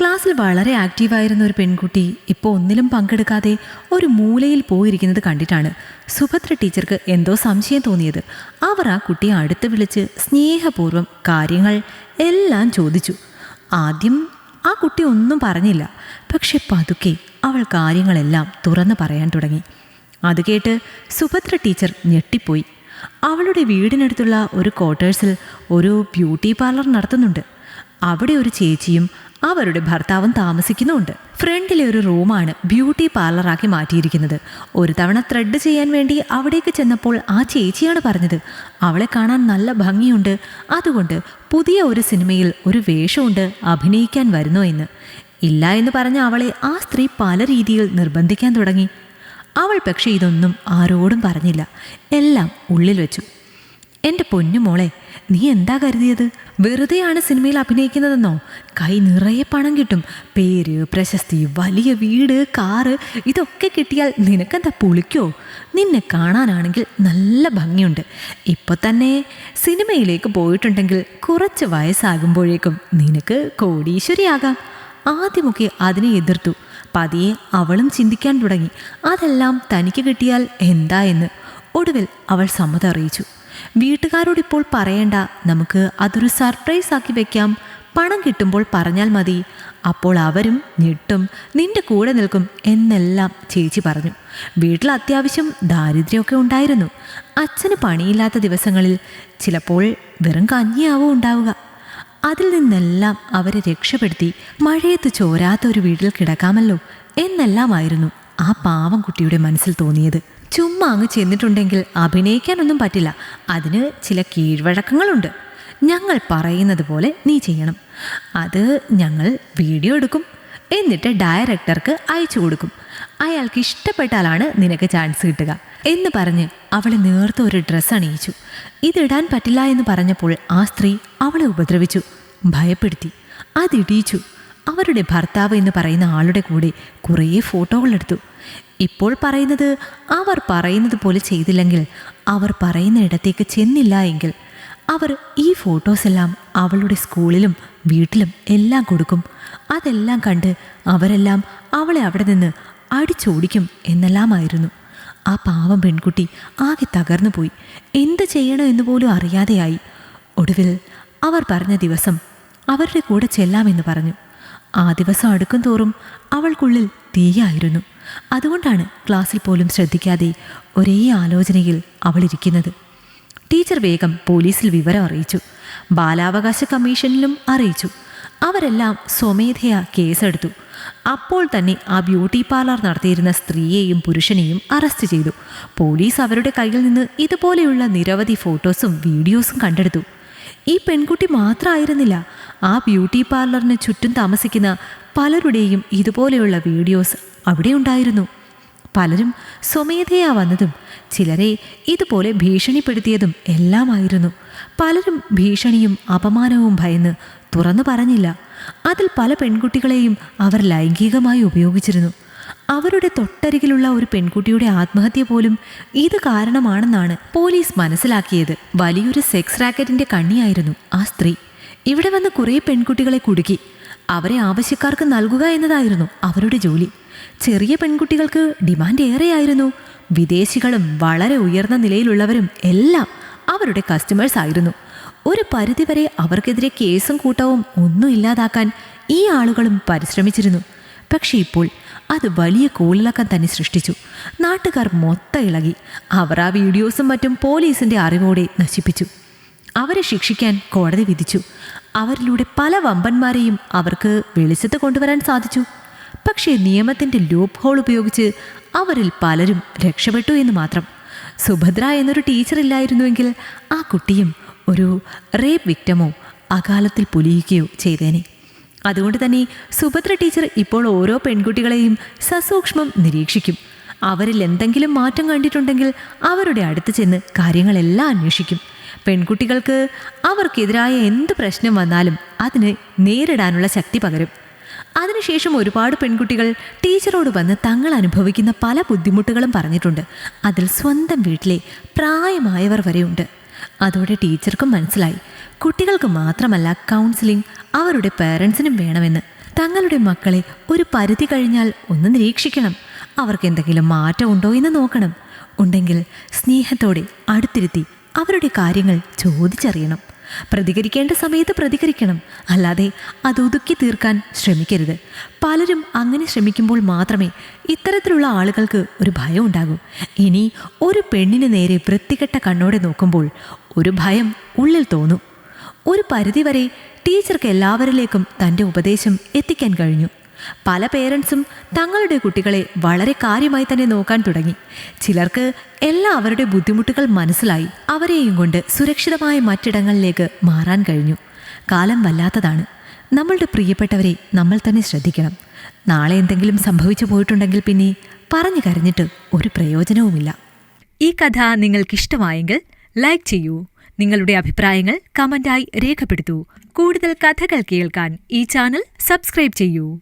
ക്ലാസ്സിൽ വളരെ ആക്റ്റീവായിരുന്ന ഒരു പെൺകുട്ടി ഇപ്പോൾ ഒന്നിലും പങ്കെടുക്കാതെ ഒരു മൂലയിൽ പോയിരിക്കുന്നത് കണ്ടിട്ടാണ് സുഭദ്ര ടീച്ചർക്ക് എന്തോ സംശയം തോന്നിയത്. അവർ ആ കുട്ടിയെ അടുത്ത് വിളിച്ച് സ്നേഹപൂർവം കാര്യങ്ങൾ എല്ലാം ചോദിച്ചു. ആദ്യം ആ കുട്ടി ഒന്നും പറഞ്ഞില്ല. പക്ഷെ പതുക്കെ അവൾ കാര്യങ്ങളെല്ലാം തുറന്നു പറയാൻ തുടങ്ങി. അത് കേട്ട് സുഭദ്ര ടീച്ചർ ഞെട്ടിപ്പോയി. അവളുടെ വീടിനടുത്തുള്ള ഒരു ക്വാർട്ടേഴ്സിൽ ഒരു ബ്യൂട്ടി പാർലർ നടത്തുന്നുണ്ട്. അവിടെ ഒരു ചേച്ചിയും അവരുടെ ഭർത്താവും താമസിക്കുന്നുണ്ട്. ഫ്രണ്ടിലെ ഒരു റൂമാണ് ബ്യൂട്ടി പാർലറാക്കി മാറ്റിയിരിക്കുന്നത്. ഒരു തവണ ത്രെഡ് ചെയ്യാൻ വേണ്ടി അവിടേക്ക് ചെന്നപ്പോൾ ആ ചേച്ചിയാണ് പറഞ്ഞത്. അവളെ കാണാൻ നല്ല ഭംഗിയുണ്ട്. അതുകൊണ്ട് പുതിയ ഒരു സിനിമയിൽ ഒരു വേഷമുണ്ട് അഭിനയിക്കാൻ വരുന്നോ എന്ന്. ഇല്ല എന്ന് പറഞ്ഞ അവളെ ആ സ്ത്രീ പല രീതിയിൽ നിർബന്ധിക്കാൻ തുടങ്ങി. അവൾ പക്ഷേ ഇതൊന്നും ആരോടും പറഞ്ഞില്ല. എല്ലാം ഉള്ളിൽ വെച്ചു. എന്റെ പൊന്നുമോളെ നീ എന്താ കരുതിയത്? വെറുതെയാണ് സിനിമയിൽ അഭിനയിക്കുന്നതെന്നോ? കൈ നിറയെ പണം കിട്ടും. പേര് പ്രശസ്തി വലിയ വീട് കാറ് ഇതൊക്കെ കിട്ടിയാൽ നിനക്കെന്താ പുളിക്കോ? നിന്നെ കാണാനാണെങ്കിൽ നല്ല ഭംഗിയുണ്ട്. ഇപ്പോൾ തന്നെ സിനിമയിലേക്ക് പോയിട്ടുണ്ടെങ്കിൽ കുറച്ച് വയസ്സാകുമ്പോഴേക്കും നിനക്ക് കോടീശ്വരിയാകാം. ആദ്യമൊക്കെ അതിനെ എതിർത്തു. പതിയെ അവളും ചിന്തിക്കാൻ തുടങ്ങി. അതെല്ലാം തനിക്ക് കിട്ടിയാൽ എന്താ എന്ന് ഒടുവിൽ അവൾ സമ്മതം അറിയിച്ചു. വീട്ടുകാരോട് ഇപ്പോൾ പറയേണ്ട. നമുക്ക് അതൊരു സർപ്രൈസ് ആക്കി വെക്കാം. പണം കിട്ടുമ്പോൾ പറഞ്ഞാൽ മതി. അപ്പോൾ അവരും ഞെട്ടും. നിന്റെ കൂടെ നിൽക്കും എന്നെല്ലാം ചേച്ചി പറഞ്ഞു. വീട്ടിൽ അത്യാവശ്യം ദാരിദ്ര്യമൊക്കെ ഉണ്ടായിരുന്നു. അച്ഛന് പണിയില്ലാത്ത ദിവസങ്ങളിൽ ചിലപ്പോൾ വെറും കഞ്ഞിയാവും ഉണ്ടാവുക. അതിൽ നിന്നെല്ലാം അവരെ രക്ഷപ്പെടുത്തി മഴയത്ത് ചോരാത്ത ഒരു വീട്ടിൽ കിടക്കാമല്ലോ എന്നെല്ലാമായിരുന്നു ആ പാവം കുട്ടിയുടെ മനസ്സിൽ തോന്നിയത്. ചുമ്മാ അങ്ങ് ചെന്നിട്ടുണ്ടെങ്കിൽ അഭിനയിക്കാനൊന്നും പറ്റില്ല. അതിന് ചില കീഴ്വഴക്കങ്ങളുണ്ട്. ഞങ്ങൾ പറയുന്നത് പോലെ നീ ചെയ്യണം. അത് ഞങ്ങൾ വീഡിയോ എടുക്കും. എന്നിട്ട് ഡയറക്ടർക്ക് അയച്ചു കൊടുക്കും. അയാൾക്ക് ഇഷ്ടപ്പെട്ടാലാണ് നിനക്ക് ചാൻസ് കിട്ടുക എന്ന് പറഞ്ഞ് അവളെ നേർത്ത ഒരു ഡ്രസ്സ് അണിയിച്ചു. ഇതിടാൻ പറ്റില്ല എന്ന് പറഞ്ഞപ്പോൾ ആ സ്ത്രീ അവളെ ഉപദ്രവിച്ചു. ഭയപ്പെടുത്തി. അതിടിയിച്ചു അവരുടെ ഭർത്താവ് എന്ന് പറയുന്ന ആളുടെ കൂടെ കുറേ ഫോട്ടോകളെടുത്തു. ഇപ്പോൾ പറയുന്നത് അവർ പറയുന്നത് പോലെ ചെയ്തില്ലെങ്കിൽ അവർ പറയുന്ന ഇടത്തേക്ക് ചെന്നില്ല എങ്കിൽ അവർ ഈ ഫോട്ടോസെല്ലാം അവളുടെ സ്കൂളിലും വീട്ടിലും എല്ലാം കൊടുക്കും. അതെല്ലാം കണ്ട് അവരെല്ലാം അവളെ അവിടെ നിന്ന് അടിച്ചോടിക്കും എന്നെല്ലാമായിരുന്നു. ആ പാവം പെൺകുട്ടി ആകെ തകർന്നു പോയി. എന്ത് ചെയ്യണോ എന്ന് പോലും അറിയാതെയായി. ഒടുവിൽ അവർ പറഞ്ഞ ദിവസം അവരുടെ കൂടെ ചെല്ലാമെന്ന് പറഞ്ഞു. ആ ദിവസം അടുക്കും തോറും അവൾക്കുള്ളിൽ തീയായിരുന്നു. അതുകൊണ്ടാണ് ക്ലാസ്സിൽ പോലും ശ്രദ്ധിക്കാതെ ഒരേ ആലോചനയിൽ അവളിരിക്കുന്നത് ടീച്ചർ വേഗം പോലീസിൽ വിവരം അറിയിച്ചു. ബാലാവകാശ കമ്മീഷനിലും അറിയിച്ചു. അവരെല്ലാം സ്വമേധയാ കേസെടുത്തു. അപ്പോൾ തന്നെ ആ ബ്യൂട്ടി പാർലർ നടത്തിയിരുന്ന സ്ത്രീയെയും പുരുഷനെയും അറസ്റ്റ് ചെയ്തു. പോലീസ് അവരുടെ കയ്യിൽ നിന്ന് ഇതുപോലെയുള്ള നിരവധി ഫോട്ടോസും വീഡിയോസും കണ്ടെടുത്തു. ഈ പെൺകുട്ടി മാത്രമായിരുന്നില്ല ആ ബ്യൂട്ടി പാർലറിന് ചുറ്റും താമസിക്കുന്ന പലരുടെയും ഇതുപോലെയുള്ള വീഡിയോസ് അവിടെ ഉണ്ടായിരുന്നു. പലരും സ്വമേധയാ വന്നതും ചിലരെ ഇതുപോലെ ഭീഷണിപ്പെടുത്തിയതും എല്ലാമായിരുന്നു. പലരും ഭീഷണിയും അപമാനവും ഭയന്ന് തുറന്നു പറഞ്ഞില്ല. അതിൽ പല പെൺകുട്ടികളെയും അവർ ലൈംഗികമായി ഉപയോഗിച്ചിരുന്നു. അവരുടെ തൊട്ടരികിലുള്ള ഒരു പെൺകുട്ടിയുടെ ആത്മഹത്യ പോലും ഇത് കാരണമാണെന്നാണ് പോലീസ് മനസ്സിലാക്കിയത്. വലിയൊരു സെക്സ് റാക്കറ്റിന്റെ കണ്ണിയായിരുന്നു ആ സ്ത്രീ. ഇവിടെ വന്ന് കുറേ പെൺകുട്ടികളെ കുടുക്കി. അവരെ ആവശ്യക്കാർക്ക് നൽകുക എന്നതായിരുന്നു അവരുടെ ജോലി. ചെറിയ പെൺകുട്ടികൾക്ക് ഡിമാൻഡ് ഏറെയായിരുന്നു. വിദേശികളും വളരെ ഉയർന്ന നിലയിലുള്ളവരും എല്ലാം അവരുടെ കസ്റ്റമേഴ്സ് ആയിരുന്നു. ഒരു പരിധിവരെ അവർക്കെതിരെ കേസും കൂട്ടവും ഒന്നും ഇല്ലാതാക്കാൻ ഈ ആളുകളും പരിശ്രമിച്ചിരുന്നു. പക്ഷേ ഇപ്പോൾ അത് വലിയ കോളിളക്കം തന്നെ സൃഷ്ടിച്ചു. നാട്ടുകാർ മൊത്തം ഇളകി. അവർ ആ വീഡിയോസും മറ്റും പോലീസിന്റെ അറിവോടെ നശിപ്പിച്ചു. അവരെ ശിക്ഷിക്കാൻ കോടതി വിധിച്ചു. അവരിലൂടെ പല വമ്പന്മാരെയും അവർക്ക് വെളിച്ചത്ത് കൊണ്ടുവരാൻ സാധിച്ചു. പക്ഷേ നിയമത്തിന്റെ ലൂപ്പ് ഹോൾ ഉപയോഗിച്ച് അവരിൽ പലരും രക്ഷപ്പെട്ടു എന്ന് മാത്രം. സുഭദ്ര എന്നൊരു ടീച്ചർ ഇല്ലായിരുന്നുവെങ്കിൽ ആ കുട്ടിയും ഒരു റേപ്പ് വിക്റ്റമോ അകാലത്തിൽ പൊലിയുകയോ ചെയ്തേനെ. അതുകൊണ്ട് തന്നെ സുഭദ്ര ടീച്ചർ ഇപ്പോൾ ഓരോ പെൺകുട്ടികളെയും സസൂക്ഷ്മം നിരീക്ഷിക്കും. അവരിൽ എന്തെങ്കിലും മാറ്റം കണ്ടിട്ടുണ്ടെങ്കിൽ അവരുടെ അടുത്ത് ചെന്ന് കാര്യങ്ങളെല്ലാം അന്വേഷിക്കും. പെൺകുട്ടികൾക്ക് അവർക്കെതിരായ എന്ത് പ്രശ്നം വന്നാലും അതിന് നേരിടാനുള്ള ശക്തി പകരും. അതിനുശേഷം ഒരുപാട് പെൺകുട്ടികൾ ടീച്ചറോട് വന്ന് തങ്ങൾ അനുഭവിക്കുന്ന പല ബുദ്ധിമുട്ടുകളും പറഞ്ഞിട്ടുണ്ട്. അതിൽ സ്വന്തം വീട്ടിലെ പ്രായമായവർ വരെയുണ്ട്. അതോടെ ടീച്ചർക്കും മനസ്സിലായി. കുട്ടികൾക്ക് മാത്രമല്ല കൗൺസിലിംഗ് അവരുടെ പേരൻസിനും വേണമെന്ന്. തങ്ങളുടെ മക്കളെ ഒരു പരിധി കഴിഞ്ഞാൽ ഒന്ന് നിരീക്ഷിക്കണം. അവർക്ക് എന്തെങ്കിലും മാറ്റമുണ്ടോ എന്ന് നോക്കണം. ഉണ്ടെങ്കിൽ സ്നേഹത്തോടെ അടുത്തിരുത്തി അവരുടെ കാര്യങ്ങൾ ചോദിച്ചറിയണം. പ്രതികരിക്കേണ്ട സമയത്ത് പ്രതികരിക്കണം. അല്ലാതെ അത് ഒതുക്കി തീർക്കാൻ ശ്രമിക്കരുത്. പലരും അങ്ങനെ ശ്രമിക്കുമ്പോൾ മാത്രമേ ഇത്തരത്തിലുള്ള ആളുകൾക്ക് ഒരു ഭയം ഉണ്ടാകൂ. ഇനി ഒരു പെണ്ണിന് നേരെ വൃത്തികെട്ട കണ്ണോടെ നോക്കുമ്പോൾ ഒരു ഭയം ഉള്ളിൽ തോന്നും. ഒരു പരിധിവരെ ടീച്ചർക്ക് എല്ലാവരിലേക്കും തന്റെ ഉപദേശം എത്തിക്കാൻ കഴിഞ്ഞു. പല പേരൻസും തങ്ങളുടെ കുട്ടികളെ വളരെ കാര്യമായി തന്നെ നോക്കാൻ തുടങ്ങി. ചിലർക്ക് എല്ലാ അവരുടെ ബുദ്ധിമുട്ടുകൾ മനസ്സിലായി അവരെയും കൊണ്ട് സുരക്ഷിതമായ മറ്റിടങ്ങളിലേക്ക് മാറാൻ കഴിഞ്ഞു. കാലം വല്ലാത്തതാണ്. നമ്മളുടെ പ്രിയപ്പെട്ടവരെ നമ്മൾ തന്നെ ശ്രദ്ധിക്കണം. നാളെ എന്തെങ്കിലും സംഭവിച്ചു പോയിട്ടുണ്ടെങ്കിൽ പിന്നെ പറഞ്ഞു കരഞ്ഞിട്ട് ഒരു പ്രയോജനവുമില്ല. ഈ കഥ നിങ്ങൾക്കിഷ്ടമായെങ്കിൽ ലൈക്ക് ചെയ്യൂ. നിങ്ങളുടെ അഭിപ്രായങ്ങൾ കമന്റായി രേഖപ്പെടുത്തൂ. കൂടുതൽ കഥകൾ കേൾക്കാൻ ഈ ചാനൽ സബ്സ്ക്രൈബ് ചെയ്യൂ.